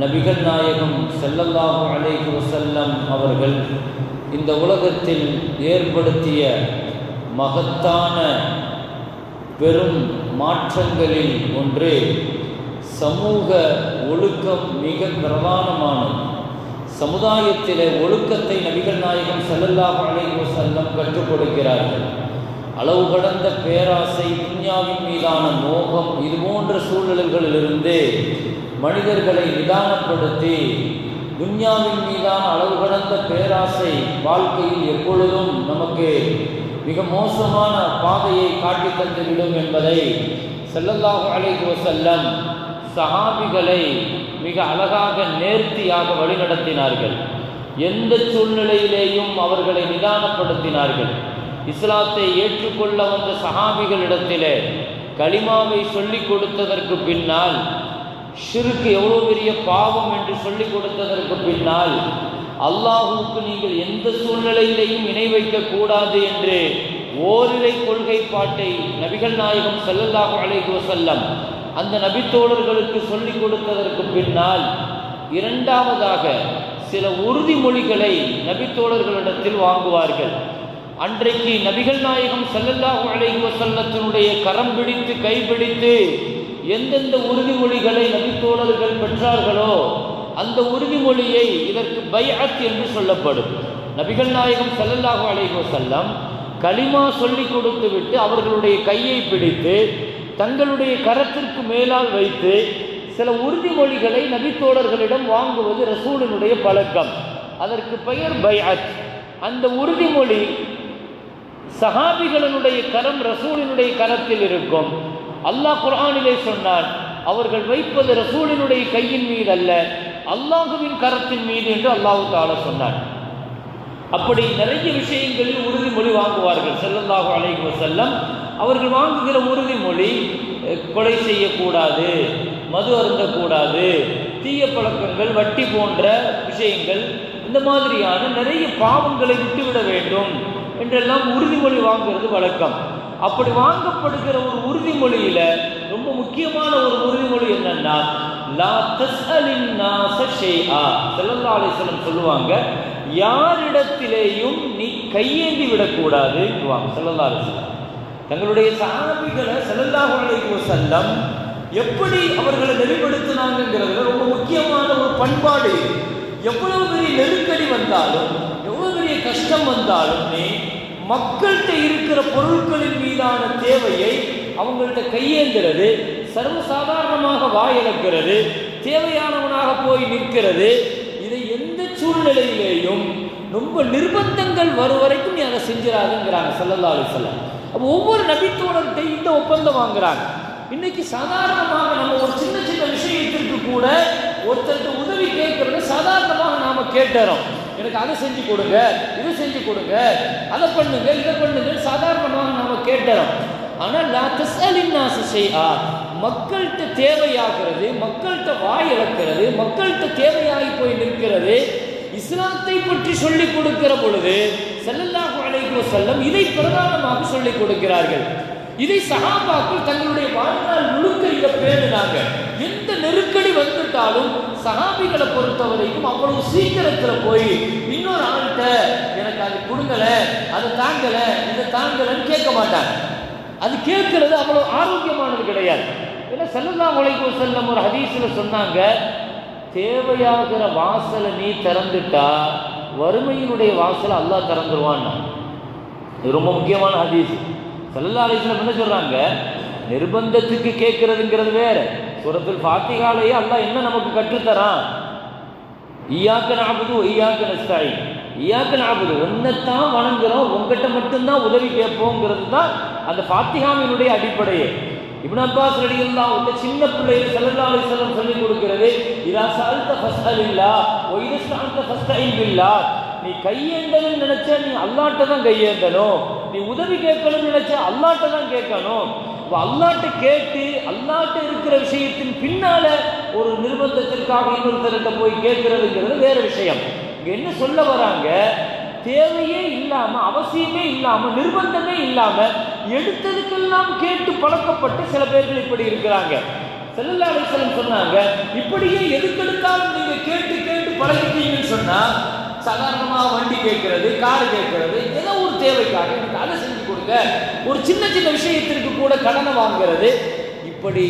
நபிகள் நாயகம் செல்லல்லாஹு அலைஹி வசல்லம் அவர்கள் இந்த உலகத்தில் ஏற்படுத்திய மகத்தான பெரும் மாற்றங்களில் ஒன்று சமூக ஒழுக்கம் மிக பிரதானமானது. சமுதாயத்திலே ஒழுக்கத்தை நபிகள் நாயகம் செல்லல்லாஹு அலைஹி வசல்லம் கற்றுக் கொடுக்கிறார்கள். அளவு கடந்த பேராசை துன்யாவின் மீதான மோகம் இது போன்ற சூழ்நிலைகளிலிருந்து மனிதர்களை நிதானப்படுத்தி துன்யாவின் மீதான அளவு கடந்த பேராசை வாழ்க்கையில் எப்பொழுதும் நமக்கு மிக மோசமான பாதையை காட்டி தந்துவிடும் என்பதை செல்லல்லாஹு அலைஹி செல்லம் சஹாபிகளை மிக அழகாக நேர்த்தியாக வழிநடத்தினார்கள். எந்த சூழ்நிலையிலேயும் அவர்களை நிதானப்படுத்தினார்கள். இஸ்லாத்தை ஏற்றுக்கொள்ள வந்த சஹாபிகளிடத்திலே கலிமாவை சொல்லிக் கொடுத்ததற்கு பின்னால் ஷிருக்கு எவ்வளோ பெரிய பாவம் என்று சொல்லிக் கொடுத்ததற்கு பின்னால் அல்லாஹுக்கு நீங்கள் எந்த சூழ்நிலையிலையும் இணை வைக்கக்கூடாது என்று ஓரிரை கொள்கை பாட்டை நபிகள் நாயகம் செல்லல்லாஹு அலைஹி வஸல்லம் அந்த நபித்தோழர்களுக்கு சொல்லிக் கொடுத்ததற்கு பின்னால் இரண்டாவதாக சில உறுதிமொழிகளை நபித்தோழர்களிடத்தில் வாங்குவார்கள். அன்றைக்கு நபிகள் நாயகம் செல்லல்லாஹு அலைஹி வசல்லத்தினுடைய கரம் பிடித்து கைப்பிடித்து எந்தெந்த உறுதிமொழிகளை நபித்தோழர்கள் பெற்றார்களோ அந்த உறுதிமொழியை இதற்கு பைஅத் என்று சொல்லப்படும். நபிகள் நாயகம் ஸல்லல்லாஹு அலைஹி செல்லம் களிமா சொல்லிக் கொடுத்து விட்டு அவர்களுடைய கையை பிடித்து தங்களுடைய கரத்திற்கு மேலால் வைத்து சில உறுதிமொழிகளை நபித்தோழர்களிடம் வாங்குவது ரசூலினுடைய பழக்கம். அதற்கு பெயர் பைஅத். அந்த உறுதிமொழி சஹாபிகளினுடைய கரம் ரசூலினுடைய கரத்தில் இருக்கும். அல்லாஹ் குரானிலே சொன்னான் அவர்கள் வைப்பது ரசூலினுடைய கையின் மீது அல்ல அல்லாஹுவின் கரத்தின் மீது என்று அல்லாஹு தாலா சொன்னான் அப்படி நிறைய விஷயங்களில் உறுதிமொழி வாங்குவார்கள். செல்லல்லாஹு அலைஹி செல்லம் அவர்கள் வாங்குகிற உறுதிமொழி கொலை செய்யக்கூடாது மது அருந்தக்கூடாது தீய பழக்கங்கள் வட்டி போன்ற விஷயங்கள் இந்த மாதிரியான நிறைய பாவங்களை விட்டுவிட வேண்டும் என்றெல்லாம் உறுதிமொழி வாங்குறது வழக்கம். அப்படி வாங்கப்படுகிற ஒரு உறுதிமொழியில ரொம்ப முக்கியமான ஒரு உறுதிமொழி என்னன்னா லா சொல்லுவாங்க யாரிடத்திலேயும் நீ கையேந்தி விடக்கூடாது ஸல்லல்லாஹு தங்களுடைய சாமிகளை ஸல்லல்லாஹு செல்லம் எப்படி அவர்களை நெறிப்படுத்தினாங்கிறதுல ரொம்ப முக்கியமான ஒரு பண்பாடு எவ்வளவு பெரிய நெருக்கடி வந்தாலும் எவ்வளவு பெரிய கஷ்டம் வந்தாலும் நீ மக்கள்கிட்ட இருக்கிற பொருட்களின் மீதான தேவையை அவங்கள்ட்ட கையேந்துறது சர்வசாதாரணமாக வாயிழக்கிறது தேவையானவனாக போய் நிற்கிறது. இதை எந்த சூழ்நிலையிலேயும் ரொம்ப நிர்பந்தங்கள் வரும் வரைக்கும் நீ அதை செஞ்சிடாதுங்கிறாங்க ஸல்லல்லாஹு அலைஹி அப்போ ஒவ்வொரு நபித்தோடர்கிட்ட இந்த ஒப்பந்தம் வாங்குறாங்க. இன்னைக்கு சாதாரணமாக நம்ம ஒரு சின்ன சின்ன விஷயத்திற்கு கூட ஒருத்தருக்கு உதவி கேட்கறது சாதாரணமாக நாம கேட்டுறோம். எனக்கு அதை செஞ்சு கொடுங்க இதை செஞ்சு கொடுங்க அதை பண்ணுங்க இதை பண்ணுங்க சாதாரணமாக நாம கேட்டுறோம். ஆனால் லா தஸ்அலின் மக்கள்கிட்ட தேவையாகிறது மக்கள்கிட்ட வாய் இழக்கிறது மக்கள்கிட்ட தேவையாகி போய் நிற்கிறது இஸ்லாத்தை பற்றி சொல்லிக் கொடுக்கிற பொழுது செல்லல்லாஹு அலைஹி செல்லம் இதை பிரதானமாக சொல்லிக் கொடுக்கிறார்கள். இதை சகாபாக்கள் தங்களுடைய வாழ்நாள் முழுக்க இதை பேணுனாங்க. எந்த நெருக்கடி வந்துட்டாலும் சகாபிகளை பொறுத்த வரைக்கும் அவ்வளவு சீக்கிரத்துல போய் இன்னொரு ஆள்கிட்ட எனக்கு அது கொடுங்கல அதை தாங்கல இதை தாங்கலன்னு கேட்க மாட்டாங்க. அது கேட்கறது அவ்வளவு ஆரோக்கியமானது கிடையாது. ஏன்னா ஸல்லல்லாஹு அலைஹி வஸல்லம் ஒரு ஹதீஸ்ல சொன்னாங்க தேவையாகிற வாசலை நீ திறந்துட்டா வறுமையினுடைய வாசலை அல்லாஹ் திறந்துருவான்னா இது ரொம்ப முக்கியமான ஹதீஸ். ஸல்லல்லாஹு அலிஸ்லம் என்ன சொல்கிறாங்க நிர்பந்தத்துக்கு கேட்கறதுங்கிறது வேற. சுரத்தில் ஃபாத்திகாலேயே அல்லாஹ் என்ன நமக்கு கற்றுத்தரான்? ஈயாக்க நாபுது ஈயாக்க நஸ்தாயி ஈயாக்க நாபுது ஒன்னைத்தான் வணங்குறோம் உங்ககிட்ட மட்டும்தான் உதவி கேட்போங்கிறது தான் அந்த ஃபாத்திகாவினுடைய அடிப்படையே. இப்ன அப்பாஸ் ரடியில் தான் உங்க சின்ன பிள்ளைகள் செல்லல்லா அலைஹி வஸல்லம் சொல்லி கொடுக்கிறது இதா சஅல்த ஃபஸ்டல் இல்லா இதா சாந்த ஃபஸ்தஈன் இல்லா நீ கையேந்தணும்னு நினைச்சா நீ அல்லாட்ட தான் கையேந்தணும். நீ உதவி கேட்கணும்னு நினைச்சா அல்லாட்ட தான் கேட்கணும். அப்ப அல்லாட்ட கேட்டு அல்லாட்ட இருக்கிற விஷயத்தின் பின்னால ஒரு நிர்பந்தத்திற்காக இன்னொருத்தர்கிட்ட போய் கேட்கறதுங்கிறது வேற விஷயம். இங்க என்ன சொல்ல வராங்க? தேவையே இல்லாம அவசியமே இல்லாம நிர்பந்தமே இல்லாம எடுத்ததுக்கெல்லாம் கேட்டு பழக்கப்பட்டு சில பேர்கள் இப்படி இருக்கிறாங்க. செல்லல்லா அலிஸ்லம் சொன்னாங்க இப்படியே எதுக்கெடுத்தாலும் நீங்க கேட்டு கேட்டு பழகிட்டீங்கன்னு சொன்னா சாதாரணமாக வண்டி கேட்கறது கார் கேட்கறது ஏதோ ஒரு தேவைக்காக எனக்கு அதை செஞ்சு கொடுங்க. ஒரு சின்ன சின்ன விஷயத்திற்கு கூட கடனை வாங்கிறது. இப்படி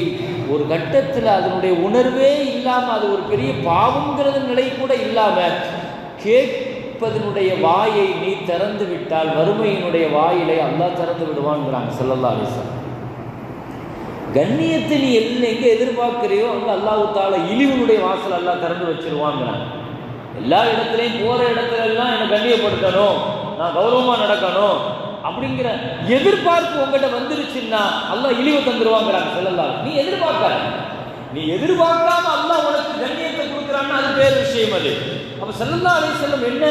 ஒரு கட்டத்தில் அதனுடைய உணர்வே இல்லாமல் அது ஒரு பெரிய பாவங்கிறது நிலை கூட இல்லாமல் கேட்பதனுடைய வாயை நீ திறந்து விட்டால் வறுமையினுடைய வாயிலை அல்லா திறந்து விடுவான்ங்கிறாங்க செல்லல்லா அலைஹி கண்ணியத்தை நீ எல்லாம் எங்கே எதிர்பார்க்கிறியோ அங்கே அல்லாஹ் தால வாசல் அல்லாஹ் திறந்து வச்சிருவாங்கிறாங்க எல்லா இடத்துலையும் போகிற இடத்துல எல்லாம் என்னை கண்ணியப்படுத்தணும். நான் கௌரவமாக நடக்கணும். அப்படிங்கிற எதிர்பார்ப்பு உங்ககிட்ட வந்துருச்சுன்னா அல்லா இழிவு தந்துருவாங்கிறாங்க செல்லல்லா நீ எதிர்பார்க்காத. நீ எதிர்பார்க்காம அல்லாஹ் உனக்கு கண்ணியத்தை கொடுக்குறான்னு அது பேர் விஷயம் அது. அப்ப சல்லல்லா செல்லம் என்ன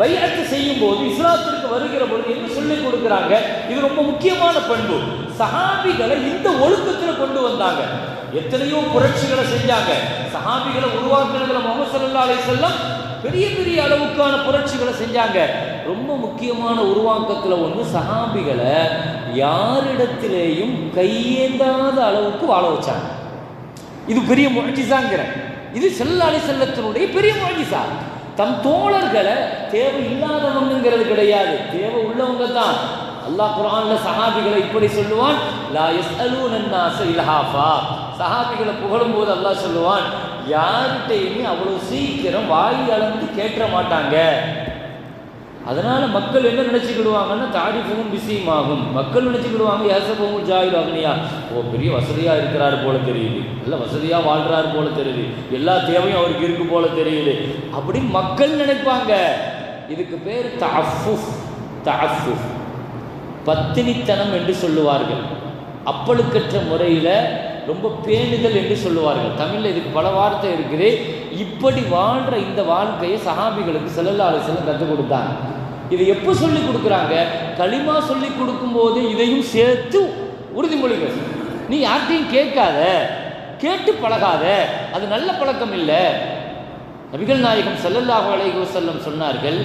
பைஅத்து செய்யும் போது இஸ்லாத்திற்கு வருகிற பொழுது என்ன சொல்லி கொடுக்குறாங்க? இது ரொம்ப முக்கியமான பண்பு. சஹாபிகளை இந்த ஒழுக்கத்தில் கொண்டு வந்தாங்க. எத்தனையோ புரட்சிகளை செஞ்சாங்க. சஹாபிகளை உருவாக்குறதுல முகமது சல்லா அலைஹிஸ்ஸலாம் பெரிய பெரிய அளவுக்கான புரட்சிகளை செஞ்சாங்க. ரொம்ப முக்கியமான உருவாக்கத்தில் ஒன்று சகாபிகளை யாரிடத்திலேயும் கையேந்தாத அளவுக்கு வாழ வச்சாங்க. இது பெரிய முயற்சிசாங்கிற இது செல்லாலை செல்லத்தினுடைய பெரிய முயற்சிசா தம் தோழர்களை தேவை இல்லாதவங்கிறது கிடையாது. தேவை உள்ளவங்க தான் அல்லாஹ் குரான்ல சஹாபிகளை இப்படி சொல்லுவான் சஹாபிகளை புகழும் போது அல்லாஹ் சொல்லுவான் யார்கிட்டையுமே அவ்வளவு சீக்கிரம் வாய் அளந்து கேட்க மாட்டாங்க. அதனால மக்கள் என்ன நினைச்சுக்கிடுவாங்கன்னா தாரிஃபும் விஷயமாகும் மக்கள் நினைச்சுக்கிடுவாங்க ஏசப்பவும் ஜாயில் அக்னியா. ஓ பெரிய வசதியா இருக்கிறாரு போல தெரியுது. நல்ல வசதியா வாழ்றாரு போல தெரியுது. எல்லா தேவையும் அவருக்கு இருக்கு போல தெரியுது. அப்படி மக்கள் நினைப்பாங்க. இதுக்கு பேர் தஃபுஃப் தஃபுஃப் பத்தினித்தனம் என்று சொல்லுவார்கள். அப்பழுக்கற்ற முறையில் ரொம்ப பேணுதல் என்று சொல்லுவார்கள். தமிழில் இதுக்கு பல வார்த்தை இருக்குது. இப்படி வாழ்கிற இந்த வாழ்க்கையை சஹாபிகளுக்கு செல்லல்லா அலிசல்லம் கற்றுக் கொடுத்தாங்க. இதை எப்போ சொல்லி கொடுக்குறாங்க? களிமா சொல்லி கொடுக்கும்போது இதையும் சேர்த்து உறுதிமொழிகள் நீ யார்கிட்டையும் கேட்காத. கேட்டு பழகாத. அது நல்ல பழக்கம் இல்லை. நபிகள் நாயகம் ஸல்லல்லாஹு அலைஹி செல்லம் சொன்னார்கள்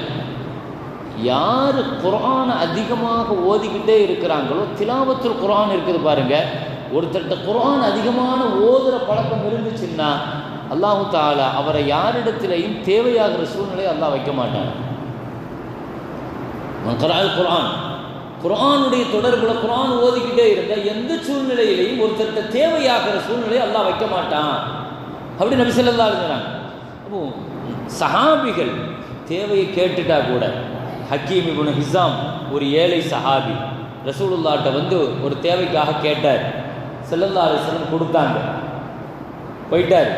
யார் குரானை அதிகமாக ஓதிக்கிட்டே இருக்கிறாங்களோ திலாவத்துல் குரான் இருக்குது பாருங்கள் ஒருத்தர்கிட்ட குரான் அதிகமான ஓதுற பழக்கம் இருந்துச்சுன்னா அல்லாஹு தாலா அவரை யாரிடத்திலையும் தேவையாகிற சூழ்நிலையை அல்லாஹ் வைக்க மாட்டான். மன்கரால் குரான் குரானுடைய தொடர்புல குரான் ஓதிக்கிட்டே இருந்தால் எந்த சூழ்நிலையிலையும் ஒருத்தர்கிட்ட தேவையாகிற சூழ்நிலையை அல்லாஹ் வைக்க மாட்டான். அப்படி நபி ஸல்லல்லாஹு இருக்கிறாங்க அப்போ சஹாபிகள் தேவையை கேட்டுட்டா கூட ஹக்கீம் இபுன் ஹிசாம் ஒரு ஏழை சஹாபி ரசூலுல்லாட்ட வந்து ஒரு தேவைக்காக கேட்டார். ஸல்லல்லாஹு கொடுத்தாங்க. போயிட்டார்.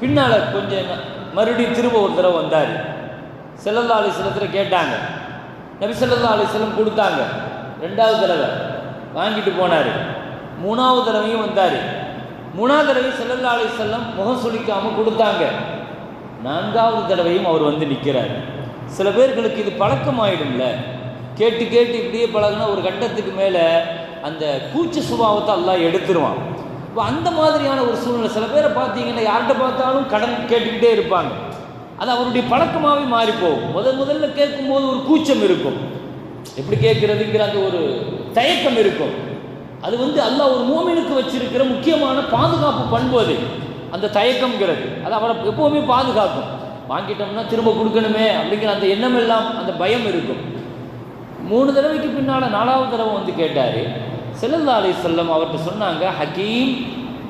பின்னால் கொஞ்சம் மறுபடியும் திரும்ப ஒரு தடவை வந்தார். ஸல்லல்லாஹு அலைஹி கேட்டாங்க. நபி ஸல்லல்லாஹு அலைஹி கொடுத்தாங்க. ரெண்டாவது தடவை வாங்கிட்டு போனார். மூணாவது தடவையும் வந்தார். மூணாவது தடவை ஸல்லல்லாஹு அலைஹி முகம் சுளிக்காமல் கொடுத்தாங்க. நான்காவது தடவையும் அவர் வந்து நிற்கிறார் சில பேர்களுக்கு இது பழக்கமாயிடும்ல. கேட்டு கேட்டு இப்படியே பழகுனா ஒரு கட்டத்துக்கு மேலே அந்த கூச்ச சுபாவத்தை எல்லாம் எடுத்துருவான். இப்போ அந்த மாதிரியான ஒரு சூழ்நிலை சில பேரை பார்த்தீங்கன்னா யார்கிட்ட பார்த்தாலும் கடன் கேட்டுக்கிட்டே இருப்பாங்க. அது அவருடைய பழக்கமாகவே மாறி போகும் முதல் முதல்ல கேட்கும்போது ஒரு கூச்சம் இருக்கும். எப்படி கேட்குறதுங்கிற அந்த ஒரு தயக்கம் இருக்கும். அது வந்து அல்லாஹ் ஒரு மூமினுக்கு வச்சிருக்கிற முக்கியமான பாதுகாப்பு பண்பு அது. அந்த தயக்கம்ங்கிறது. அது அவரை எப்போவுமே பாதுகாக்கும். வாங்கிட்டோம்னா திரும்ப கொடுக்கணுமே அப்படிங்கிற அந்த எண்ணம் எல்லாம் அந்த பயம் இருக்கும். மூணு தடவைக்கு பின்னால் நாலாவது தடவை வந்து கேட்டார் செல்லல்லா அலி செல்லம் அவர்கிட்ட சொன்னாங்க ஹக்கீம்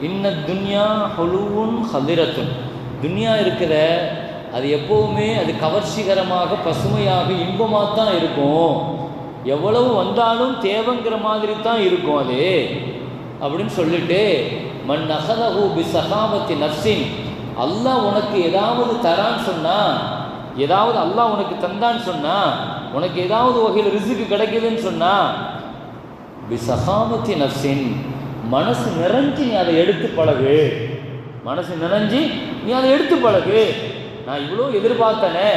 இன்ன துன்யா ஹொலுவும் ஹதிரத்துன். துன்யா இருக்கிற அது எப்போவுமே அது கவர்ச்சிகரமாக பசுமையாக இன்பமாக தான் இருக்கும். எவ்வளவு வந்தாலும் தேவைங்கிற மாதிரி தான் இருக்கும் அது. அப்படின்னு சொல்லிட்டு மண் அகதஹு பி சகாபத்தி நர்சின் அல்லாஹ் உனக்கு ஏதாவது தரான்னு சொன்னால் ஏதாவது அல்லாஹ் உனக்கு தந்தான்னு சொன்னால் உனக்கு ஏதாவது வகையில் ரிசுக்கு கிடைக்குதுன்னு சொன்னால் பி சகாபத்தி நஃப்சின். மனசு நிறைஞ்சு நீ அதை எடுத்து பழகு. மனசு நிறைஞ்சு நீ அதை எடுத்து பழகு. நான் இவ்வளோ எதிர்பார்த்தனே.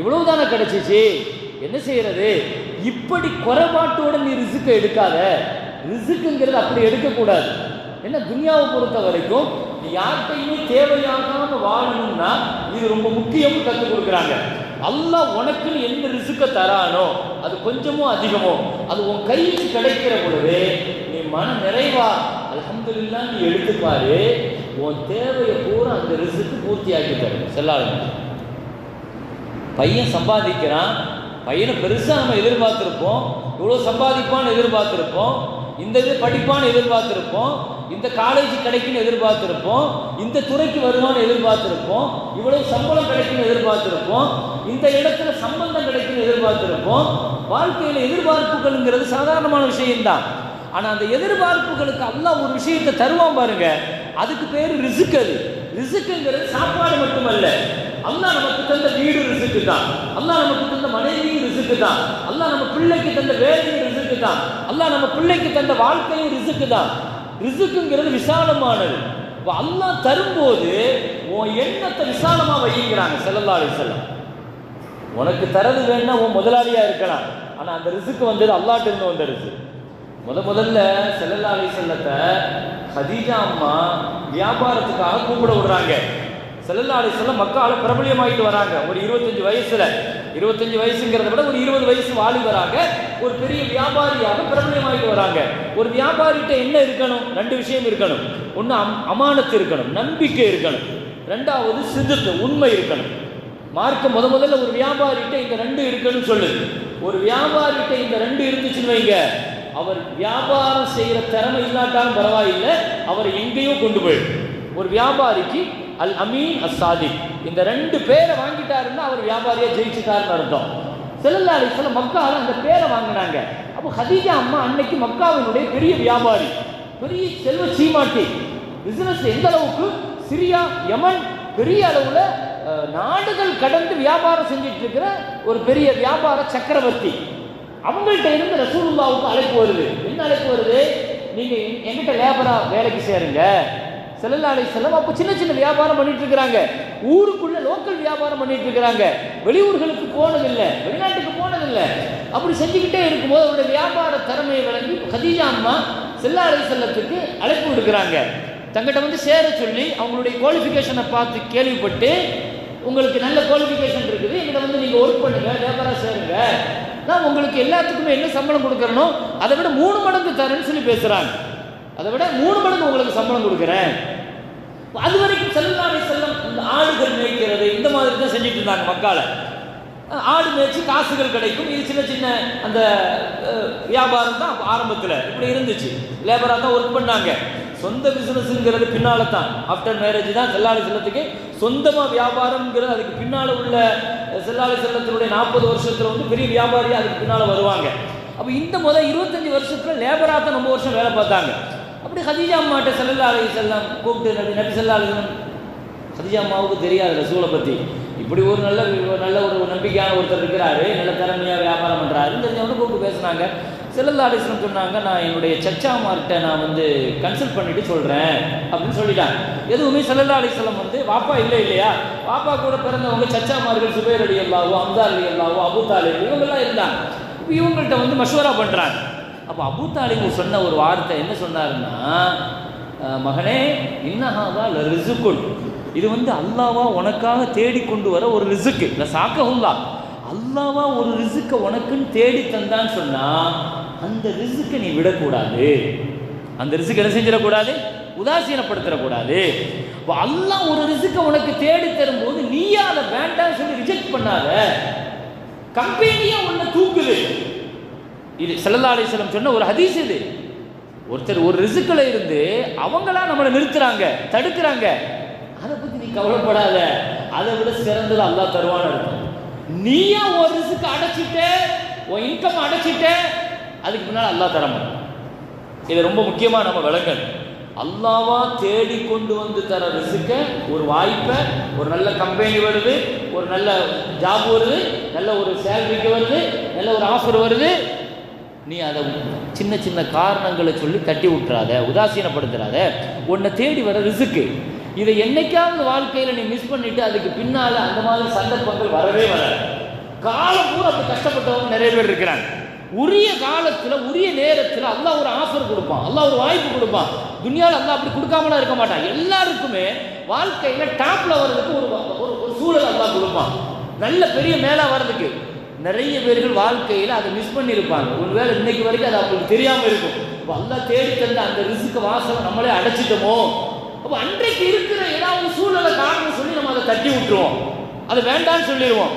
இவ்வளோ தானே கிடைச்சிச்சு. என்ன செய்யறது? இப்படி குறைபாட்டோட நீ ரிசுக்கை எடுக்காத. ரிசுக்குங்கிறது அப்படி எடுக்கக்கூடாது. என்ன துனியாவை பொறுத்த வரைக்கும் நீ யார்கிட்டையுமே தேவையாகாம வாழணும்னா இது ரொம்ப முக்கியம் கற்றுக் கொடுக்குறாங்க. அல்லாஹ் உனக்குன்னு என்ன ரிசுக்கை தரானோ அது கொஞ்சமோ அதிகமோ அது உன் கையில் கிடைக்கிற பொழுது நீ மன நிறைவா அலமதுல்லா நீ எடுத்துப்பாரு. உன் தேவையை பூரா அந்த ரிசுக்கு பூர்த்தி ஆக்கி தரும் செல்லாளுங்க பையன் சம்பாதிக்கிறான். பையனை பெருசாக நம்ம எதிர்பார்த்துருப்போம். இவ்வளோ சம்பாதிப்பான்னு எதிர்பார்த்துருப்போம். இந்த இது படிப்பான்னு எதிர்பார்த்துருப்போம். இந்த காலேஜ் கிடைக்குன்னு எதிர்பார்த்துருப்போம். இந்த துறைக்கு வருவான்னு எதிர்பார்த்துருப்போம். இவ்வளவு சம்பளம் கிடைக்குன்னு எதிர்பார்த்துருப்போம். இந்த இடத்துல சம்பந்தம் கிடைக்குன்னு எதிர்பார்த்துருப்போம். வாழ்க்கையில் எதிர்பார்ப்புகள்ங்கிறது சாதாரணமான விஷயம்தான். ஆனால் அந்த எதிர்பார்ப்புகளுக்கு அல்லாஹ் ஒரு விஷயத்தை தருவான் பாருங்க. அதுக்கு பேர் ரிசுக் அது. ரிசுக்குங்கிறது சாப்பாடு மட்டுமல்ல. அல்லாஹ் நமக்கு தந்த வீடு ரிசுக்கு தான் அல்லாஹ் நமக்கு தந்த மனைவியும் ரிசுக்கு தான் அல்லாஹ் நம்ம பிள்ளைக்கு தந்த வேலையும் ரிசுக்கு தான் அல்லாஹ் நம்ம பிள்ளைக்கு தந்த வாழ்க்கையும் ரிசுக்கு தான் ரிசுக்குங்கிறது விசாலமானது. இப்போ தரும்போது உன் எண்ணத்தை விசாலமாக வைக்கிறாங்க ஸல்லல்லாஹு செல்லம் உனக்கு தரது வேணா உன் முதலாளியாக இருக்கலாம். ஆனால் அந்த ரிசுக்கு வந்தது அல்லாட்டு இருந்து வந்த ரிசு. முத முதல்ல ஸல்லல்லாஹு செல்லத்தை ஹதீஜா அம்மா வியாபாரத்துக்காக கூப்பிட விடுறாங்க. ஸல்லல்லாஹு செல்லம் மக்களால் மக்கால பிரபலியமாயிட்டு வராங்க. ஒரு இருபத்தஞ்சு வயசில். இருபத்தஞ்சு வயசுங்கிறத விட ஒரு இருபது வயசு வாலிபராக ஒரு பெரிய வியாபாரியாக பிரபலமாகிட்டு வராங்க. ஒரு வியாபாரிகிட்ட என்ன இருக்கணும்? ரெண்டு விஷயம் இருக்கணும். ஒன்று அம் அமானத்து இருக்கணும் நம்பிக்கை இருக்கணும். ரெண்டாவது சிதுக்கு உண்மை இருக்கணும். மார்க்க முத முதல்ல ஒரு வியாபாரிகிட்ட இந்த ரெண்டு இருக்குன்னு சொல்லுது ஒரு வியாபாரிகிட்ட இந்த ரெண்டு இருந்துச்சுன்னு வைங்க. அவர் வியாபாரம் செய்யற திறமை இல்லாட்டாலும் பரவாயில்லை. அவர் எங்கேயோ கொண்டு போயிடும் ஒரு வியாபாரிக்கு அல் அமீன் அஸ் சாதிக் இந்த ரெண்டு பேரை வாங்கிட்டாருன்னா அவர் வியாபாரியாக ஜெயிச்சுட்டாருன்னு அர்த்தம். செல்லல்லா அலிஸ்லாம் மக்கால அந்த பேரை வாங்கினாங்க. அப்போ ஹதீஜா அம்மா அன்னைக்கு மக்காவினுடைய பெரிய வியாபாரி பெரிய செல்வ சீமாட்டி. பிசினஸ் எந்த அளவுக்கு? சிரியா யமன் பெரிய அளவுல நாடுகள் கடந்து வியாபாரம் செஞ்சுட்டு இருக்கிற ஒரு பெரிய வியாபார சக்கரவர்த்தி. அவங்கள்ட்ட இருந்து ரசூலுல்லாவுக்கு அழைப்பு வருது. என்ன அழைப்பு வருது? நீங்க எங்க- எங்கிட்ட லேபரா வேலைக்கு சேருங்க. செல்லல்லா அலை செல்லம் அப்போ சின்ன சின்ன வியாபாரம் பண்ணிட்டு இருக்கிறாங்க. ஊருக்குள்ள லோக்கல் வியாபாரம் பண்ணிட்டு இருக்கிறாங்க. வெளியூர்களுக்கு போனதில்லை. வெளிநாட்டுக்கு போனதில்லை. அப்படி செஞ்சுக்கிட்டே இருக்கும்போது அவருடைய வியாபார திறமையை விளங்கி கதீஜா அம்மா செல்லா அலை செல்லத்துக்கு அழைப்பு விடுக்கிறாங்க. தங்கிட்ட வந்து சேர சொல்லி அவங்களுடைய குவாலிஃபிகேஷனை பார்த்து கேள்விப்பட்டு உங்களுக்கு நல்ல குவாலிஃபிகேஷன் இருக்குது. எங்கிட்ட வந்து நீங்கள் ஒர்க் பண்ணுங்க வியாபாரம் சேருங்க. நான் உங்களுக்கு எல்லாத்துக்குமே என்ன சம்பளம் கொடுக்குறனோ அதை விட மூணு மடங்கு தரேன்னு சொல்லி பேசுகிறாங்க அதை விட மூணு மடங்கு உங்களுக்கு சம்பளம் கொடுக்குறேன். அது வரைக்கும் செல்லாமை செல்லம் இந்த ஆடுகள் மேய்க்கிறது இந்த மாதிரி தான் செஞ்சுட்டு இருந்தாங்க மக்களை ஆடு மேய்ச்சி காசுகள் கிடைக்கும். இது சின்ன சின்ன அந்த வியாபாரம் தான் ஆரம்பத்தில். இப்படி இருந்துச்சு. லேபராக தான் ஒர்க் பண்ணாங்க. சொந்த பிசினஸ்ங்கிறது பின்னால தான். ஆஃப்டர் மேரேஜ் தான் செல்லாலை செல்லத்துக்கு சொந்தமாக வியாபாரம்ங்கிறது அதுக்கு பின்னால் உள்ள செல்லாளி செல்லாலை செல்லத்தினுடைய நாற்பது வருஷத்தில் வந்து பெரிய வியாபாரியாக அதுக்கு பின்னால் வருவாங்க. அப்போ இந்த முதல் இருபத்தஞ்சி வருஷத்தில் லேபராக தான் ரொம்ப வருஷம் வேலை பார்த்தாங்க. அப்படி ஹதீஜா அம்மாட்ட செல்லல்லா அலி செல்லம் கூப்பிட்டு நபி நபி செல்லா அலி ஹதீஜா அம்மாவுக்கு தெரியாது ரசூலை பற்றி இப்படி ஒரு நல்ல ஒரு நல்ல ஒரு நம்பிக்கையான ஒருத்தர் இருக்கிறாரு நல்ல திறமையாக வியாபாரம் பண்ணுறாருன்னு தெரிஞ்சவங்க கூப்பிட்டு பேசுனாங்க. செல்லல்லா அலிஸ்லம் சொன்னாங்க நான் என்னுடைய சச்சாமார்கிட்ட நான் வந்து கன்சல்ட் பண்ணிட்டு சொல்கிறேன் அப்படின்னு சொல்லிட்டாங்க. எதுவுமே செல்லல்லா அலிஸ்லம் வந்து வாப்பா இல்லை இல்லையா? வாப்பா கூட பிறந்தவங்க சச்சாமார்கள் சுபேர் அலி அல்லாவோ அம்தா அலி அல்லாவோ அபு தாலிப் இவங்கெல்லாம் இருந்தாங்க. இப்போ இவங்கள்ட்ட வந்து மஷூரா பண்ணுறாங்க அப்போ அபு சொன்ன ஒரு வார்த்தை என்ன சொன்னாருன்னா மகனே இன்னஹாதா ல இது வந்து அல்லாவா உனக்காக தேடி கொண்டு வர ஒரு ரிசுக்கு. இல்லை சாக்கஹுல்லா. அல்லாவா ஒரு ரிசுக்கை உனக்குன்னு தேடி தந்தான்னு சொன்னால் அந்த ரிசுக்கை நீ விடக்கூடாது. அந்த ரிசுக்கு என்ன செஞ்சிடக்கூடாது? உதாசீனப்படுத்திடக்கூடாது இப்போ அல்லாஹ் ஒரு ரிசுக்கை உனக்கு தேடி தரும்போது நீயா அதை வேண்டாம்னு சொல்லி ரிஜெக்ட் பண்ணாத. கம்பெனியே உன்னை தூக்குது. இது செல்லல்லா அலைஹி சொன்ன ஒரு ஹதீஸ் இது. ஒருத்தர் ஒரு ரிசுக்கில் இருந்து அவங்களா நம்மளை நிறுத்துறாங்க தடுக்கிறாங்க. அதை பத்தி நீ கவலைப்படாத. அதை விட சிறந்தது அல்லாஹ் தருவான்னு இருக்கும் நீயா ஒரு ரிசுக்கு அடைச்சிட்ட உன் இன்கம் அடைச்சிட்ட அதுக்கு பின்னால் அல்லாஹ் தரமா இது ரொம்ப முக்கியமாக நம்ம விளங்கணும். அல்லாவா தேடி கொண்டு வந்து தர ரிசுக்க ஒரு வாய்ப்பை ஒரு நல்ல கம்பெனி வருது ஒரு நல்ல ஜாப் வருது நல்ல ஒரு சேலரிக்கு வருது நல்ல ஒரு ஆஃபர் வருது நீ அதை சின்ன சின்ன காரணங்களை சொல்லி தட்டி விட்டுறாத உதாசீனப்படுத்துறாத. உன்னை தேடி வர ரிசுக்கு இதை என்னைக்காவது வாழ்க்கையில் நீ மிஸ் பண்ணிட்டு அதுக்கு பின்னால் அந்த மாதிரி சந்தர்ப்பங்கள் வரவே வராது. காலம் பூரா அப்படி கஷ்டப்பட்டவங்க நிறைய பேர் இருக்கிறாங்க. உரிய காலத்தில் உரிய நேரத்தில் அல்லா ஒரு ஆஃபர் கொடுப்பான். அல்லா ஒரு வாய்ப்பு கொடுப்பான். துனியாவில் அல்லா அப்படி கொடுக்காமலாம் இருக்க மாட்டான். எல்லாருக்குமே வாழ்க்கையில் டாப்பில் வர்றதுக்கு ஒரு ஒரு ஒரு சூழல் அல்லா கொடுப்பான். நல்ல பெரிய மேலாக வர்றதுக்கு. நிறைய பேர்கள் வாழ்க்கையில் அதை மிஸ் பண்ணியிருப்பாங்க. ஒருவேளை இன்னைக்கு வரைக்கும் அது அவங்களுக்கு தெரியாமல் இருக்கும். அப்போ அல்லா தேடி தந்த அந்த ரிசுக்கு வாசலை நம்மளே அடைச்சிட்டோமோ? அப்போ அன்றைக்கு இருக்கிற ஏதாவது சூழலை காரணம் சொல்லி நம்ம அதை தட்டி விட்டுருவோம். அதை வேண்டாம்னு சொல்லிடுவோம்.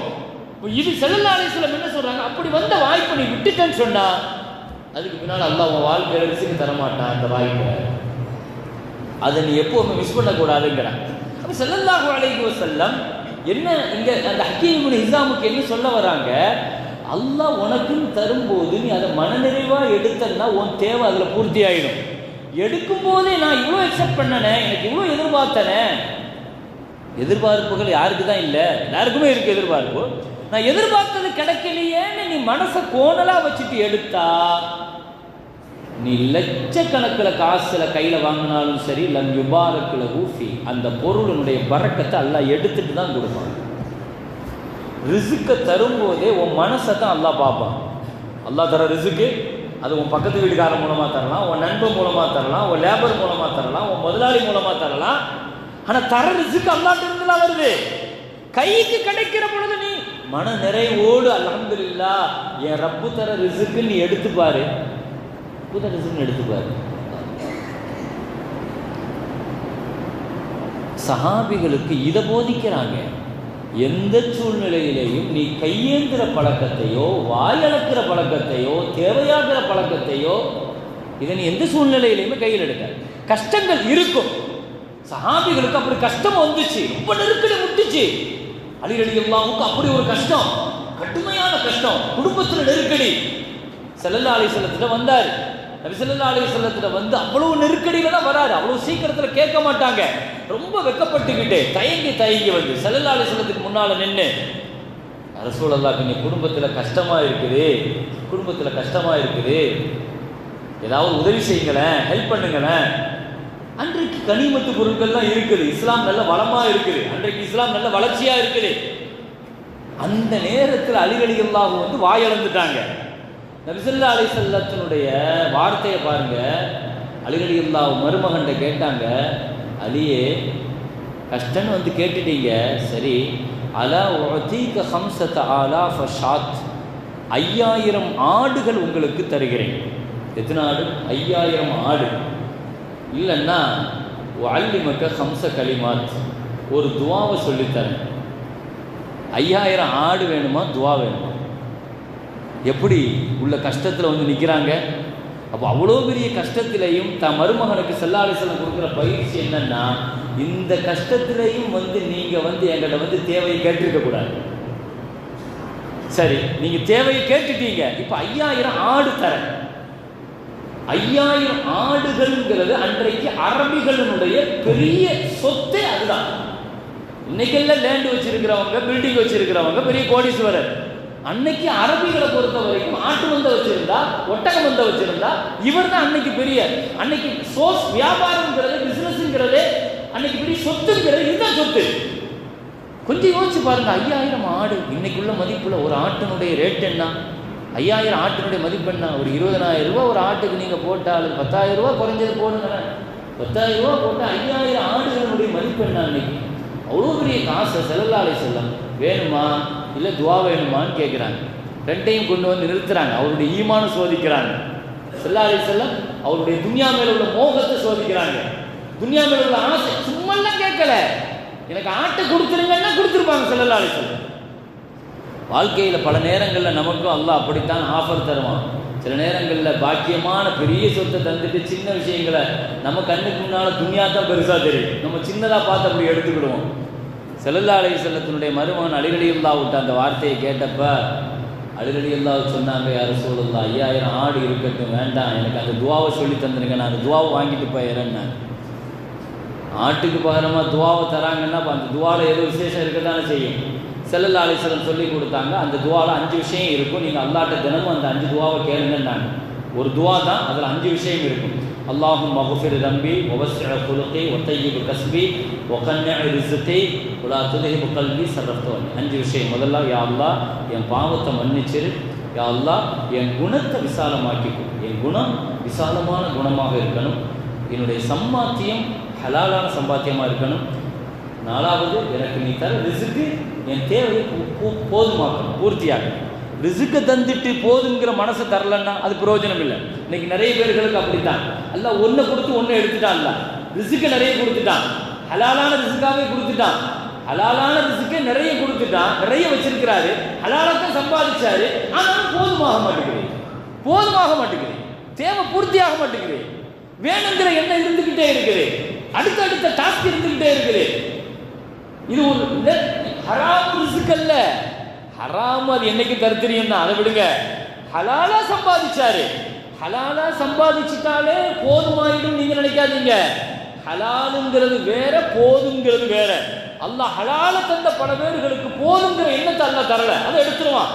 இப்போ இது செல்லல்லாலேஸ்வரம் என்ன சொல்கிறாங்க அப்படி வந்த வாய்ப்பை நீ விட்டுட்டேன்னு சொன்னா அதுக்கு பின்னால் அல்லா உன் வாழ்க்கையில் ரிசுக்கு தரமாட்டான் அந்த வாய்ப்பை. அதை நீ எப்பவுமே மிஸ் பண்ணக்கூடாதுங்கிறான். அப்போ செல்லல்லாஹு அலைஹி செல்லம் என்ன இங்க அந்த ஹக்கீம் ஹிசாமுக்கு என்ன சொல்ல வராங்க? அல்லாஹ் உனக்குன்னு தரும்போது நீ அதை மனநிறைவாக எடுத்தன்னா உன் தேவை அதில் பூர்த்தி ஆயிடும். எடுக்கும் போதே நான் இவ்வளோ அக்செப்ட் பண்ணனே எனக்கு இவ்வளோ எதிர்பார்த்தனே. எதிர்பார்ப்புகள் யாருக்கு தான் இல்லை? எல்லாருக்குமே இருக்கு எதிர்பார்ப்பு. நான் எதிர்பார்த்தது கிடைக்கலையேன்னு நீ மனசை கோணலாக வச்சுட்டு எடுத்தா நீ லட்சக்கணக்கில் காசில் கையில் வாங்கினாலும் சரி லம் யுபாரக்குல ஊஃபி அந்த பொருளினுடைய பறக்கத்தை எல்லாம் எடுத்துட்டு தான் கொடுப்பான். ரிசுக்கை தரும்போதே உன் மனசை தான் அல்லாஹ் பார்ப்பான். அல்லா தர ரிசுக்கு அது உன் பக்கத்து வீட்டுக்காரன் மூலமாக தரலாம் உன் நண்பன் மூலமாக தரலாம் உன் லேபர் மூலமாக தரலாம் உன் முதலாளி மூலமாக தரலாம். ஆனால் தர ரிசுக்கு அல்லாட்டிருந்துலாம் வருது. கைக்கு கிடைக்கிற பொழுது நீ மன நிறைவோடு அலமதுல்லா என் ரப்பு தர ரிசுக்கு நீ எடுத்துப்பாரு. புத ரிசுக்கு எடுத்து சஹாபிகளுக்கு இதை போதிக்கிறாங்க. எந்த சூழ்நிலையிலையும் நீ கையேந்திர பழக்கத்தையோ வாயளக்கிற பழக்கத்தையோ தேவையாகிற பழக்கத்தையோ இதை நீ எந்த சூழ்நிலையிலையுமே கையில் எடுக்க. கஷ்டங்கள் இருக்கும். சஹாபிகளுக்கு அப்படி கஷ்டம் வந்துச்சு. ரொம்ப நெருக்கடி முட்டுச்சு. அலிரடி அல்லாவுக்கு அப்படி ஒரு கஷ்டம். கடுமையான கஷ்டம். குடும்பத்தில் நெருக்கடி. செல்லல்லா அலி செல்லத்துல வந்தார். நபி செல்லல்லா அலி செல்லத்துல வந்து அவ்வளவு நெருக்கடியில் தான் வராரு. அவ்வளவு சீக்கிரத்தில் கேட்க மாட்டாங்க. ரொம்ப வெக்கப்பட்டுக்கிட்டு தயங்கி தயங்கி வந்து செல்லல்லா அலி செல்லத்துக்கு முன்னால் நின்று ரசூலல்லா கொஞ்சம் குடும்பத்தில் கஷ்டமாக இருக்குது. குடும்பத்தில் கஷ்டமாக இருக்குது. ஏதாவது உதவி செய்யுங்களேன் ஹெல்ப் பண்ணுங்களேன். அன்றைக்கு கனிமத்து பொருட்கள்லாம் இருக்குது. இஸ்லாம் நல்ல வளமாக இருக்குது. அன்றைக்கு இஸ்லாம் நல்ல வளர்ச்சியாக இருக்குது. அந்த நேரத்தில் அலிகலிகல்லாஹு வந்து வாயளந்துட்டாங்க. நபிசல்லா அலி சல்லத்தினுடைய வார்த்தையை பாருங்க. அலிகலிகல்லாஹு மருமகன்ட்ட கேட்டாங்க அலியே கஷ்டன்னு வந்து கேட்டுட்டீங்க. சரி அலா ஒதீக ஹம்சத்த ஆலா ஃபஷாத் ஐயாயிரம் ஆடுகள் உங்களுக்கு தருகிறேன். எத்தனை ஆடு? ஐயாயிரம் ஆடு. இல்லைன்னா அல்லிமக்க ஹம்ச கலிமாத். ஒரு துவாவை சொல்லித்தரேன். ஐயாயிரம் ஆடு வேணுமா? துவா வேணுமா? எப்படி உள்ள கஷ்டத்தில் வந்து நிற்கிறாங்க அப்போ அவ்வளோ பெரிய கஷ்டத்திலையும் தன் மருமகனுக்கு செல்லாலிசலம் கொடுக்குற பயிற்சி என்னன்னா இந்த கஷ்டத்திலையும் வந்து நீங்கள் வந்து எங்கிட்ட வந்து தேவையை கேட்டிருக்கக்கூடாது சரி நீங்கள் தேவையை கேட்டுட்டீங்க. இப்போ ஐயாயிரம் ஆடு தரேன். ஐயாயிரம் ஆடுகள்ங்கிறது அன்றைக்கு அரபிகளினுடைய பெரிய சொத்தே அதுதான். இன்னைக்கெல்லாம் லேண்ட் வச்சிருக்கிறவங்க பில்டிங் வச்சிருக்கிறவங்க பெரிய கோடீஸ்வரர். அன்னைக்கு அரபிகளை பொறுத்த வரைக்கும் ஆட்டு மந்த வச்சிருந்தா ஒட்டக மந்த வச்சிருந்தா இவர் தான் அன்னைக்கு பெரிய அன்னைக்கு சோர்ஸ் வியாபாரம்ங்கிறது பிசினஸ்ங்கிறது அன்னைக்கு பெரிய சொத்துங்கிறது இதுதான் சொத்து. கொஞ்சம் யோசிச்சு பாருங்க ஐயாயிரம் ஆடு இன்னைக்குள்ள மதிப்புல ஒரு ஆட்டினுடைய ரேட் என்ன? ஐயாயிரம் ஆட்டினுடைய மதிப்பு என்ன? ஒரு இருபதனாயிரம் ரூபா ஒரு ஆட்டுக்கு நீங்கள் போட்டாலும் பத்தாயிரம் ரூபா குறைஞ்சது போடுங்க பத்தாயிரம் ரூபாய் போட்டால் ஐயாயிரம் ஆடுகளுடைய மதிப்பு என்ன அன்னைக்கு? அவ்வளோ பெரிய காசை செல்லலாலே செல்லம். வேணுமா? இல்லை துவா வேணுமான்னு கேட்குறாங்க ரெண்டையும் கொண்டு வந்து நிறுத்துறாங்க. அவருடைய ஈமான சோதிக்கிறாங்க. செல்லாலை செல்லம் அவருடைய துன்யா மேல உள்ள மோகத்தை சோதிக்கிறாங்க. துன்யா மேல உள்ள ஆசை சும்மாலாம் கேட்கல. எனக்கு ஆட்டை கொடுத்துருங்கன்னா கொடுத்துருப்பாங்க செல்லலாலை செல்லம் வாழ்க்கையில் பல நேரங்களில் நமக்கும் அல்லாஹ் அப்படித்தான் ஆஃபர் தருவான். சில நேரங்களில் பாக்கியமான பெரிய சொத்தை தந்துட்டு சின்ன விஷயங்களை நம்ம கண்ணுக்கு முன்னால் துணியா தான் பெருசாக தெரியும். நம்ம சின்னதாக பார்த்து அப்படி எடுத்துக்கிடுவோம். செல்லல்லா அலை செல்லத்தினுடைய மருமகன் அலிரலியுல்லா விட்ட அந்த வார்த்தையை கேட்டப்ப அலிரலியுல்லா சொன்னாங்க யாரும் சூழல்லா ஐயாயிரம் ஆடு இருக்கட்டும் வேண்டாம். எனக்கு அந்த துவாவை சொல்லி தந்துருங்க. நான் அந்த துவாவை வாங்கிட்டு போயிடுறேன்னு ஆட்டுக்கு பகரமாக துவாவை தராங்கன்னா அந்த துவாவில் ஏதோ விசேஷம் இருக்க தானே செய்யும் செல்லல்லா அலிஸ்வரம் சொல்லி கொடுத்தாங்க அந்த துவாவில் அஞ்சு விஷயம் இருக்கும். நீங்கள் அல்லாட்ட தினமும் அந்த அஞ்சு துவாவை கேளுங்கன்னாங்க. ஒரு துவா தான் அதில் அஞ்சு விஷயம் இருக்கும். اللهم اغفر ذنبي ووسع خلقي وطيب கஸ்பி وقنع رزقي ولا تذهب கல்வி சரப்தோன் அஞ்சு விஷயம் முதல்ல யா அல்லா என் பாவத்தை மன்னிச்சிரு யா அல்லாஹ் என் குணத்தை விசாலமாக்கிக்கும் என் குணம் விசாலமான குணமாக இருக்கணும் என்னுடைய சம்பாத்தியம் ஹலாலான சம்பாத்தியமாக இருக்கணும் நாலாவது எனக்கு நீ தர ரிசுக்கு என் தேவையை போதுமாக்கணும் பூர்த்தியாகணும் ரிசுக்க தந்துட்டு போதுங்கிற மனசு தரலன்னா அது பிரயோஜனம் இல்லை இன்னைக்கு நிறைய பேர்களுக்கு அப்படித்தான். அல்ல ஒன்றை கொடுத்து ஒன்றை எடுத்துட்டான் அல்ல நிறைய கொடுத்துட்டான். ஹலாலான ரிசுக்காவே கொடுத்துட்டான். ஹலாலான ரிசுக்கே நிறைய கொடுத்துட்டான். நிறைய வச்சிருக்கிறாரு. ஹலாலத்தான் சம்பாதிச்சாரு. ஆனாலும் போதுமாக மாட்டேங்குது. போதுமாக மாட்டேங்குது. தேவை பூர்த்தியாக மாட்டேங்குது. வேணுங்கிற எண்ணம் இருந்துகிட்டே இருக்குது. அடுத்தடுத்த டாஸ்க் இருந்துகிட்டே இருக்குது. இது ஒரு ஹராம் ரிசுக்கல்ல ஹராம் அது என்னைக்கு தருத்திரியம் அதை விடுங்க. ஹலாலா சம்பாதிச்சாரு. ஹலாலா சம்பாதிச்சுட்டாலே போதுமாயிடும் நீங்க நினைக்காதீங்க. ஹலாலுங்கிறது வேற போதுங்கிறது வேற. அல்லாஹ் ஹலால தந்த பல பேர்களுக்கு போதுங்கிற எண்ணத்தை அல்ல தரல. அதை எடுத்துருவான்.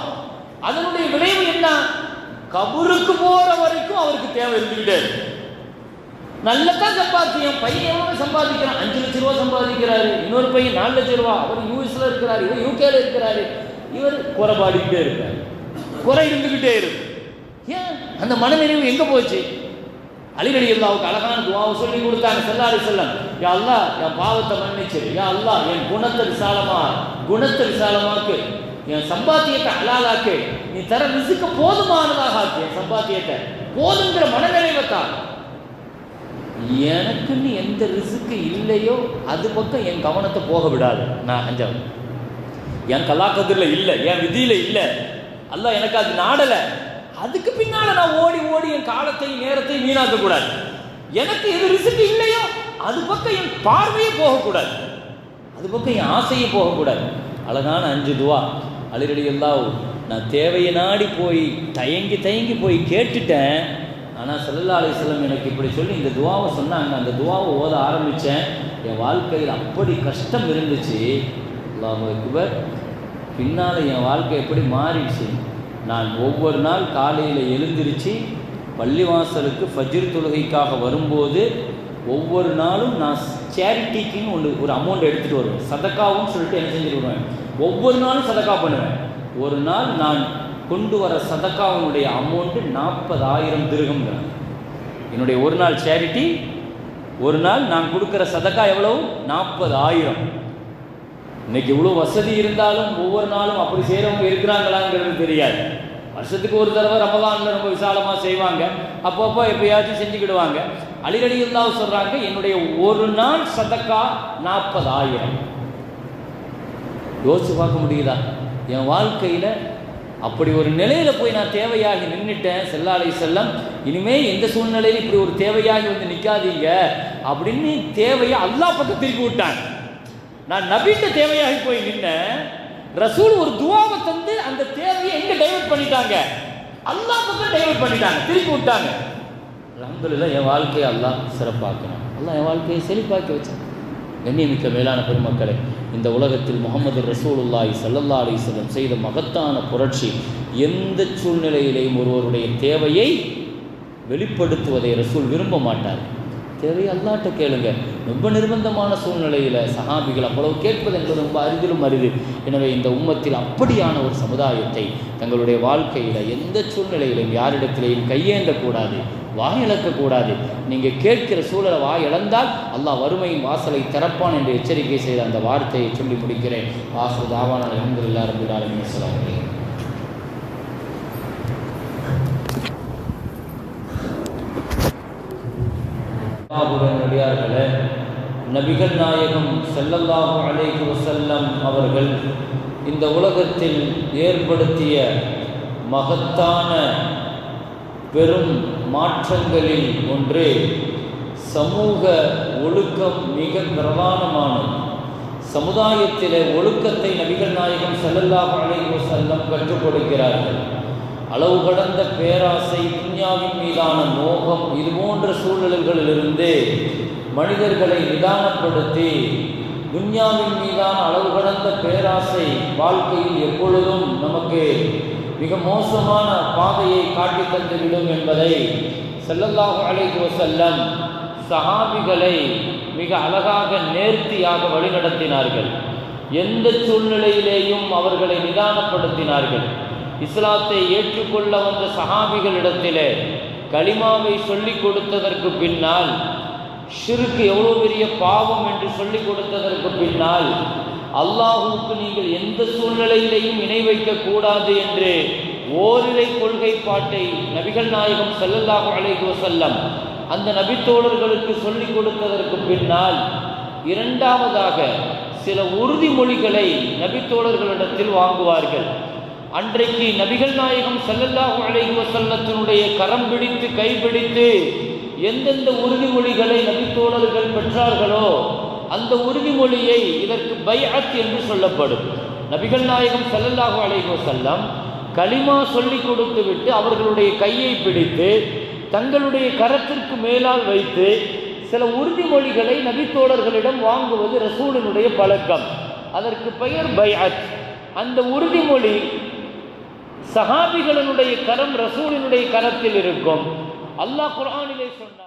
அதனுடைய விளைவு என்ன? கபருக்கு போற வரைக்கும் அவருக்கு தேவை இருந்துகிட்டே நல்லதான் சம்பாத்தியம் பையன் எவ்வளவு சம்பாதிக்கிறான்? அஞ்சு லட்ச ரூபா சம்பாதிக்கிறாரு. இன்னொரு பையன் நாலு லட்ச ரூபா. அவர் யூஎஸ்ல இருக்கிறாரு. இவர் யூகேல இருக்கிறாரு. இவர் குறைபாடிக்கிட்டே இருக்காரு. குறை இருந்துக்கிட்டே இருக்கு. ஏன்? அந்த மனநிறைவு எங்க போச்சு? அலிரடி அல்லாவுக்கு அழகான துவாவை சொல்லி கொடுத்தாங்க செல்லாரி செல்லம் யா அல்லா என் பாவத்தை மன்னிச்சு யா அல்லா என் குணத்தை விசாலமா குணத்தை விசாலமாக்கு. என் சம்பாத்தியத்தை ஹலாலாக்கு. நீ தர ரிசுக்க போதுமானதாக ஆக்கு. என் சம்பாத்தியத்தை. போதுங்கிற மனநிறைவை தான். எனக்குன்னு எந்த ரிசுக்கு இல்லையோ அது பக்கம் என் கவனத்தை போக விடாது. நான் அஞ்சாவது. என் கலாக்கதில் இல்லை என் விதியில் இல்லை. அல்ல எனக்கு அது நாடலை. அதுக்கு பின்னால நான் ஓடி ஓடி என் காலத்தையும் நேரத்தையும் வீணாக்க கூடாது. எனக்கு எது ரிசுக்கு இல்லையோ அது பக்கம் என் பார்வையே போகக்கூடாது. அது பக்கம் என் ஆசையே போகக்கூடாது. அழகான அஞ்சு துவா. அலிரடி எல்லாம் நான் தேவையை நாடி போய் தயங்கி தயங்கி போய் கேட்டுட்டேன். ஆனால் சல்லல்லா அலிஸ்லம் எனக்கு இப்படி சொல்லி இந்த துவாவை சொன்னாங்க. அந்த துவாவை ஓத ஆரம்பித்தேன் என் வாழ்க்கையில் அப்படி கஷ்டம் இருந்துச்சு. அல்லாஹ் அக்பர். பின்னால் என் வாழ்க்கை எப்படி மாறிடுச்சு? நான் ஒவ்வொரு நாள் காலையில் எழுந்திருச்சு பள்ளிவாசலுக்கு ஃபஜ்ர் தொழுகைக்காக வரும்போது ஒவ்வொரு நாளும் நான் சேரிட்டிக்குன்னு ஒன்று ஒரு அமௌண்ட் எடுத்துகிட்டு வருவேன். சதக்காவும் சொல்லிட்டு என்ன செஞ்சுட்டு வருவேன்? ஒவ்வொரு நாளும் சதக்கா பண்ணுவேன். ஒரு நாள் நான் கொண்டு வர சதக்காவினுடைய அமௌண்ட்டு நாற்பதாயிரம் திருகம்ங்கிறாங்க என்னுடைய ஒரு நாள் சேரிட்டி ஒரு நாள் நான் கொடுக்குற சதக்கா எவ்வளவு? நாற்பதாயிரம். இன்னைக்கு இவ்வளோ வசதி இருந்தாலும் ஒவ்வொரு நாளும் அப்படி செய்கிறவங்க இருக்கிறாங்களாங்கிறது தெரியாது. வருஷத்துக்கு ஒரு தடவை ரமலான்ல ரொம்ப விசாலமாக செய்வாங்க. அப்பப்போ எப்பயாச்சும் செஞ்சுக்கிடுவாங்க. அலிரடி இல்லாம சொல்கிறாங்க என்னுடைய ஒரு நாள் சதக்கா நாற்பதாயிரம். யோசிச்சு பார்க்க முடியுதா? என் வாழ்க்கையில் அப்படி ஒரு நிலையில் போய் நான் தேவையாகி நின்றுட்டேன் செல்லாலை செல்லம் இனிமே எந்த சூழ்நிலையிலும் இப்படி ஒரு தேவையாகி வந்து நிற்காதீங்க அப்படின்னு தேவையை அல்லாஹ் பக்கம் திருப்பி விட்டாங்க. நான் நபிட்ட தேவையாகி போய் நின்னேன் ரசூல் ஒரு துவாவை தந்து அந்த தேவையை எங்க டைவர்ட் பண்ணிட்டாங்க? அல்லாஹ் பக்கம் டைவர்ட் பண்ணிட்டாங்க திருப்பி விட்டாங்க. அல்ஹம்துலில்லாஹ் என் வாழ்க்கையை அல்லாஹ் சிறப்பாக்கணும். அல்லா என் வாழ்க்கையை செழிப்பாக்கி வச்சான் கண்ணியமிக்க மேலான பெருமக்களை இந்த உலகத்தில் முகமது ரசூலுல்லாய் சல்லல்லா அலைஹி செய்த மகத்தான புரட்சி எந்த சூழ்நிலையிலேயும் ஒருவருடைய தேவையை வெளிப்படுத்துவதை ரசூல் விரும்ப மாட்டார். தேவையை அல்லாட்ட கேளுங்க. ரொம்ப நிர்பந்தமான சூழ்நிலையில் சஹாபிகள் அவ்வளவு கேட்பது என்பது ரொம்ப அரிதிலும் அரிது. எனவே இந்த உம்மத்தில் அப்படியான ஒரு சமுதாயத்தை தங்களுடைய வாழ்க்கையில் எந்த சூழ்நிலையிலும் யாரிடத்திலேயும் கையேண்டக்கூடாது வாய் இழக்கக்கூடாது நீங்கள் கேட்கிற சூழலை வாய் இழந்தால் அல்லாஹ் வறுமையின் வாசலை திறப்பான் என்று எச்சரிக்கை செய்த அந்த வார்த்தையை சொல்லி முடிக்கிறேன். வாசல் தாவான அலமதுல்லா ரபுல் ஆலமின். அலைக்கும் நபிகள் நாயகம் செல்லல்லாஹு அலைஹி வசல்லம் அவர்கள் இந்த உலகத்தில் ஏற்படுத்திய மகத்தான பெரும் மாற்றங்களில் ஒன்று சமூக ஒழுக்கம் மிக பிரதானமானது. சமுதாயத்திலே ஒழுக்கத்தை நபிகள் நாயகம் செல்லல்லாஹு அலைஹி வசல்லம் கற்றுக் கொடுக்கிறார்கள். அளவு கடந்த பேராசை துன்யாவின் மீதான மோகம் இது போன்ற சூழல்களிலிருந்து மனிதர்களை நிதானப்படுத்தி துன்யாவின் மீதான அளவு கடந்த பேராசை வாழ்க்கையில் எப்பொழுதும் நமக்கு மிக மோசமான பாதையை காட்டி தந்துவிடும் என்பதை செல்லல்லாஹு அலைஹி செல்லம் சஹாபிகளை மிக அழகாக நேர்த்தியாக வழிநடத்தினார்கள். எந்த சூழ்நிலையிலேயும் அவர்களை நிதானப்படுத்தினார்கள். இஸ்லாத்தை ஏற்றுக்கொள்ள வந்த சஹாபிகளிடத்திலே களிமாவை சொல்லிக் கொடுத்ததற்கு பின்னால் ஷிருக்கு எவ்வளோ பெரிய பாவம் என்று சொல்லிக் கொடுத்ததற்கு பின்னால் அல்லாஹுவுக்கு நீங்கள் எந்த சூழ்நிலையிலையும் இணை வைக்கக்கூடாது என்று ஓரிரை கொள்கை பாட்டை நபிகள் நாயகம் செல்லல்லாஹு அலைஹி வஸல்லம் அந்த நபித்தோழர்களுக்கு சொல்லிக் கொடுத்ததற்கு பின்னால் இரண்டாவதாக சில உறுதிமொழிகளை நபித்தோழர்களிடத்தில் வாங்குவார்கள். அன்றைக்கு நபிகள் நாயகம் செல்லல்லாஹு அலைஹி வஸல்லத்தினுடைய கரம் பிடித்து கைப்பிடித்து எந்தெந்த உறுதிமொழிகளை நபித்தோழர்கள் பெற்றார்களோ அந்த உறுதிமொழியை இதற்கு பைஅத் என்று சொல்லப்படும். நபிகள் நாயகம் செல்லல்லாஹு அலைஹி செல்லம் களிமா சொல்லி கொடுத்து விட்டு அவர்களுடைய கையை பிடித்து தங்களுடைய கரத்திற்கு மேலால் வைத்து சில உறுதிமொழிகளை நபித்தோழர்களிடம் வாங்குவது ரசூலினுடைய பழக்கம். அதற்கு பெயர் பைஅத். அந்த உறுதிமொழி சஹாபிகளினுடைய கரம் ரசூலினுடைய கரத்தில் இருக்கும். அல்லாஹ் குரானிலே சொன்னார்